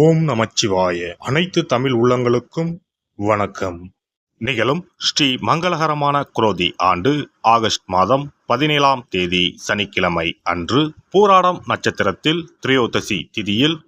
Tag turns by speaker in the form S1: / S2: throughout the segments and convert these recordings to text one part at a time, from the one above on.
S1: ஓம் நமச்சிவாய. அனைத்து தமிழ் உள்ளங்களுக்கும் வணக்கம். நிகழும் ஸ்ரீ மங்களகரமான குரோதி ஆண்டு ஆகஸ்ட் மாதம் பதினேழாம் தேதி சனிக்கிழமை அன்று பூராடம் நட்சத்திரத்தில் திரையோதசி திதியில்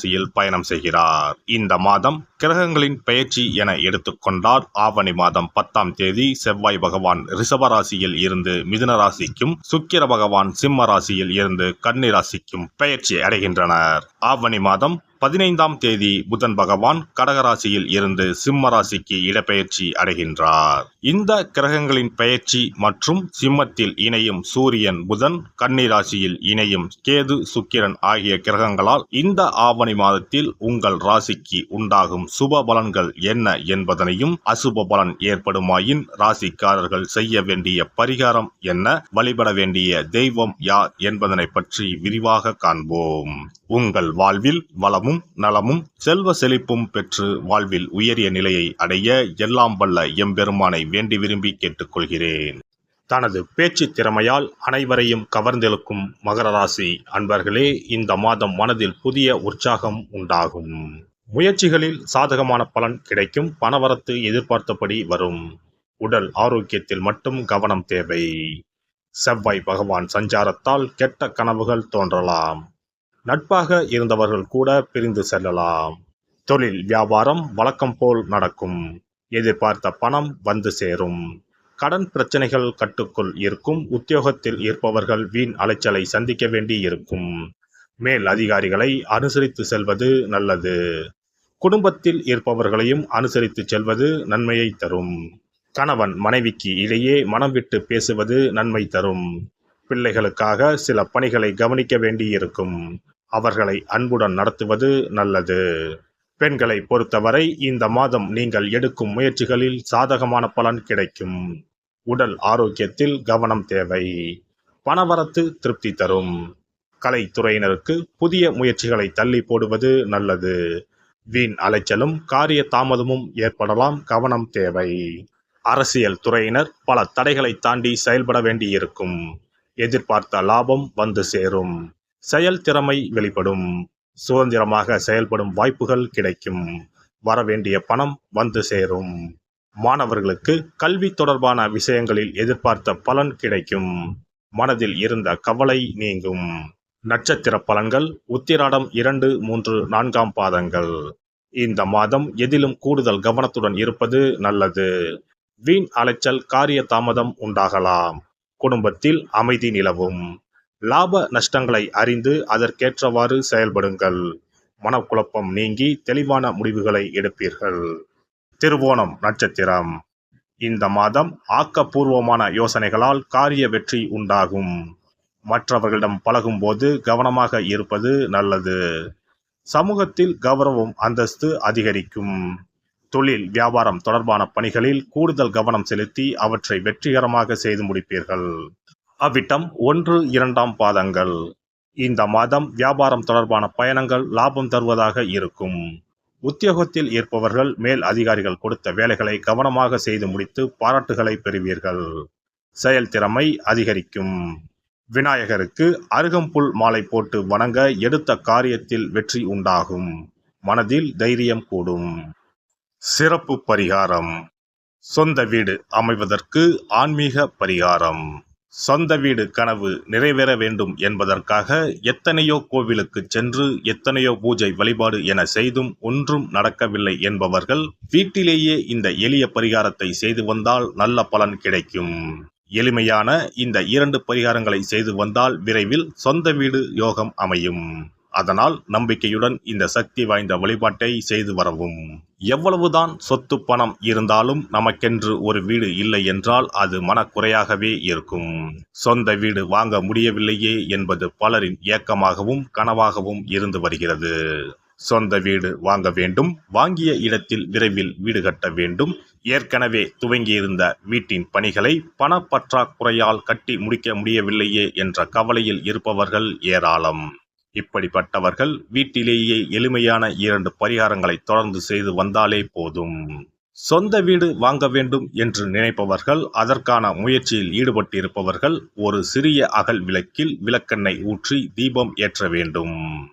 S1: ராசியில் பயணம் செய்கிறார். இந்த மாதம் கிரகங்களின் பெயர்ச்சி என எடுத்துக்கொண்டால் ஆவணி மாதம் பத்தாம் தேதி செவ்வாய் பகவான் ரிஷபராசியில் இருந்து மிதுன ராசிக்கும் சுக்கிர பகவான் சிம்ம ராசியில் இருந்து கன்னி ராசிக்கும் பெயர்ச்சி அடைகின்றனர். ஆவணி மாதம் பதினைந்தாம் தேதி புதன் பகவான் கடகராசியில் இருந்து சிம்ம ராசிக்கு இடப்பெயர்ச்சி அடைகின்றார். இந்த கிரகங்களின் பெயர்ச்சி மற்றும் சிம்மத்தில் இணையும் சூரியன் புதன் கன்னி ராசியில் இணையும் கேது சுக்கிரன் ஆகிய கிரகங்களால் இந்த ஆவணி மாதத்தில் உங்கள் ராசிக்கு உண்டாகும் சுப பலன்கள் என்ன என்பதனையும் அசுப பலன் ஏற்படுமாயின் ராசிக்காரர்கள் செய்ய வேண்டிய பரிகாரம் என்ன? வழிபட வேண்டிய தெய்வம் யார் என்பதனை பற்றி விரிவாக காண்போம். உங்கள் வாழ்வில் வளமும் நலமும் செல்வ செழிப்பும் பெற்று வாழ்வில் உயரிய நிலையை அடைய எல்லாம் வல்ல எம்பெருமானை வேண்டி விரும்பி கேட்டுக்கொள்கிறேன். தனது பேச்சு திறமையால் அனைவரையும் கவர்ந்தெழுக்கும் மகர ராசி அன்பர்களே இந்த மாதம் மனதில் புதிய உற்சாகம் உண்டாகும். முயற்சிகளில் சாதகமான பலன் கிடைக்கும். பணவரத்து எதிர்பார்த்தபடி வரும். உடல் ஆரோக்கியத்தில் மட்டும் கவனம் தேவை. செவ்வாய் பகவான் சஞ்சாரத்தால் கெட்ட கனவுகள் தோன்றலாம். நட்பாக இருந்தவர்கள் கூட பிரிந்து செல்லலாம். தொழில் வியாபாரம் வழக்கம் போல் நடக்கும். எதிர்பார்த்த பணம் வந்து சேரும். கடன் பிரச்சனைகள் கட்டுக்குள் இருக்கும். உத்தியோகத்தில் இருப்பவர்கள் வீண் அலைச்சலை சந்திக்க வேண்டி இருக்கும் மேல் அதிகாரிகளை அனுசரித்து செல்வது நல்லது. குடும்பத்தில் இருப்பவர்களையும் அனுசரித்து செல்வது நன்மையை தரும். கணவன் மனைவிக்கு இடையே மனம் விட்டு பேசுவது நன்மை தரும். பிள்ளைகளுக்காக சில பணிகளை கவனிக்க வேண்டியிருக்கும். அவர்களை அன்புடன் நடத்துவது நல்லது. பெண்களை பொறுத்தவரை இந்த மாதம் நீங்கள் எடுக்கும் முயற்சிகளில் சாதகமான பலன் கிடைக்கும். உடல் ஆரோக்கியத்தில் கவனம் தேவை. பணவரத்து திருப்தி தரும். கலைத்துறையினருக்கு புதிய முயற்சிகளை தள்ளி போடுவது நல்லது. வீண் அலைச்சலும் காரிய தாமதமும் ஏற்படலாம். கவனம் தேவை. அரசியல் துறையினர் பல தடைகளை தாண்டி செயல்பட வேண்டியிருக்கும். எதிர்பார்த்த லாபம் வந்து சேரும். செயல் திறமை வெளிப்படும். சுதந்திரமாக செயல்படும் வாய்ப்புகள் கிடைக்கும். வரவேண்டிய பணம் வந்து சேரும். மாணவர்களுக்கு கல்வி தொடர்பான விஷயங்களில் எதிர்பார்த்த பலன் கிடைக்கும். மனதில் இருந்த கவலை நீங்கும். நட்சத்திர பலன்கள் உத்திராடம் இரண்டு மூன்று நான்காம் பாதங்கள். இந்த மாதம் எதிலும் கூடுதல் கவனத்துடன் இருப்பது நல்லது. வீண் அலைச்சல் காரிய தாமதம் உண்டாகலாம். குடும்பத்தில் அமைதி நிலவும். லாப நஷ்டங்களை அறிந்து அதற்கேற்றவாறு செயல்படுங்கள். மனக்குழப்பம் நீங்கி தெளிவான முடிவுகளை எடுப்பீர்கள். திருவோணம் நட்சத்திரம். இந்த மாதம் ஆக்கப்பூர்வமான யோசனைகளால் காரிய வெற்றி உண்டாகும். மற்றவர்களிடம் பழகும்போது கவனமாக இருப்பது நல்லது. சமூகத்தில் கௌரவம் அந்தஸ்து அதிகரிக்கும். தொழில் வியாபாரம் தொடர்பான பணிகளில் கூடுதல் கவனம் செலுத்தி அவற்றை வெற்றிகரமாக செய்து முடிப்பீர்கள். அவ்விட்டம் ஒன்று இரண்டாம் பாதங்கள். இந்த மாதம் வியாபாரம் தொடர்பான பயணங்கள் லாபம் தருவதாக இருக்கும். உத்தியோகத்தில் இருப்பவர்கள் மேல் அதிகாரிகள் கொடுத்த வேலைகளை கவனமாக செய்து முடித்து பாராட்டுகளை பெறுவீர்கள். செயல்திறமை அதிகரிக்கும். விநாயகருக்கு அருகம்புல் மாலை போட்டு வணங்க எடுத்த காரியத்தில் வெற்றி உண்டாகும். மனதில் தைரியம் கூடும். சிறப்பு பரிகாரம். சொந்த வீடு அமைவதற்கு ஆன்மீக பரிகாரம். சொந்த வீடு கனவு நிறைவேற வேண்டும் என்பதற்காக எத்தனையோ கோவிலுக்கு சென்று எத்தனையோ பூஜை வழிபாடு என செய்தும் ஒன்றும் நடக்கவில்லை என்பவர்கள் வீட்டிலேயே இந்த எளிய பரிகாரத்தை செய்து வந்தால் நல்ல பலன் கிடைக்கும். எளிமையான இந்த இரண்டு பரிகாரங்களை செய்து வந்தால் விரைவில் சொந்த வீடு யோகம் அமையும். அதனால் நம்பிக்கையுடன் இந்த சக்தி வாய்ந்த வழிபாட்டை செய்து வரவும். எவ்வளவுதான் சொத்து பணம் இருந்தாலும் நமக்கென்று ஒரு வீடு இல்லை என்றால் அது மனக்குறையாகவே இருக்கும். சொந்த வீடு வாங்க முடியவில்லையே என்பது பலரின் ஏக்கமாகவும் கனவாகவும் இருந்து வருகிறது. சொந்த வீடு வாங்க வேண்டும். வாங்கிய இடத்தில் விரைவில் வீடு கட்ட வேண்டும். ஏற்கனவே துவங்கியிருந்த வீட்டின் பணிகளை பணப்பற்றாக்குறையால் கட்டி முடிக்க முடியவில்லையே என்ற கவலையில் இருப்பவர்கள் ஏராளம். இப்படிப்பட்டவர்கள் வீட்டிலேயே எளிமையான இரண்டு பரிகாரங்களை தொடர்ந்து செய்து வந்தாலே போதும். சொந்த வீடு வாங்க வேண்டும் என்று நினைப்பவர்கள் அதற்கான முயற்சியில் ஈடுபட்டிருப்பவர்கள் ஒரு சிறிய அகல் விளக்கில் விளக்கெண்ணெய் ஊற்றி தீபம் ஏற்ற வேண்டும்.